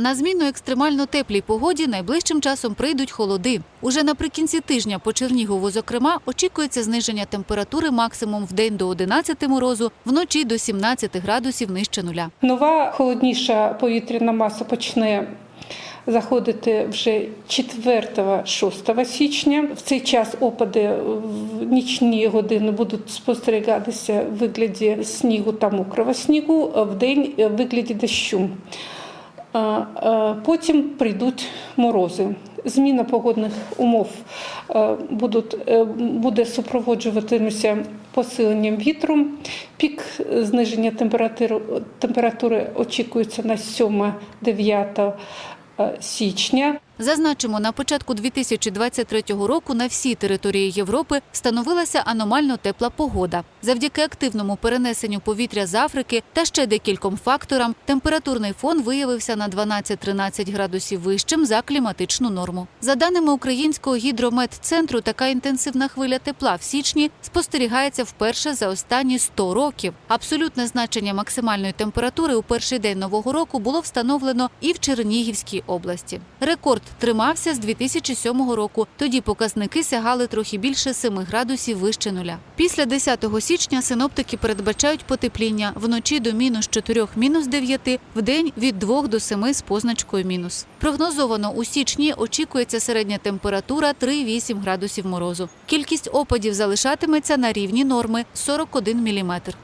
На зміну екстремально теплій погоді найближчим часом прийдуть холоди. Уже наприкінці тижня по Чернігову, зокрема, очікується зниження температури максимум в день до 11 морозу, вночі до 17 градусів нижче нуля. Нова холодніша повітряна маса почне заходити вже 4-6 січня. В цей час опади в нічні години будуть спостерігатися в вигляді снігу та мокрого снігу, в день в вигляді дощу. А, Потім прийдуть морози. Зміна погодних умов е, будуть, е, буде супроводжуватися посиленням вітру. Пік зниження температури, температури очікується на 7-9 січня. Зазначимо, на початку 2023 року на всій території Європи встановилася аномально тепла погода. Завдяки активному перенесенню повітря з Африки та ще декільком факторам температурний фон виявився на 12-13 градусів вищим за кліматичну норму. За даними українського гідрометцентру, така інтенсивна хвиля тепла в січні спостерігається вперше за останні 100 років. Абсолютне значення максимальної температури у перший день нового року було встановлено і в Чернігівській області. Рекорд тримався з 2007 року. Тоді показники сягали трохи більше 7 градусів вище нуля. Після 10 січня синоптики передбачають потепління вночі до мінус 4, мінус 9, вдень від 2 до 7 з позначкою мінус. Прогнозовано у січні очікується середня температура 3-8 градусів морозу. Кількість опадів залишатиметься на рівні норми 41 міліметр.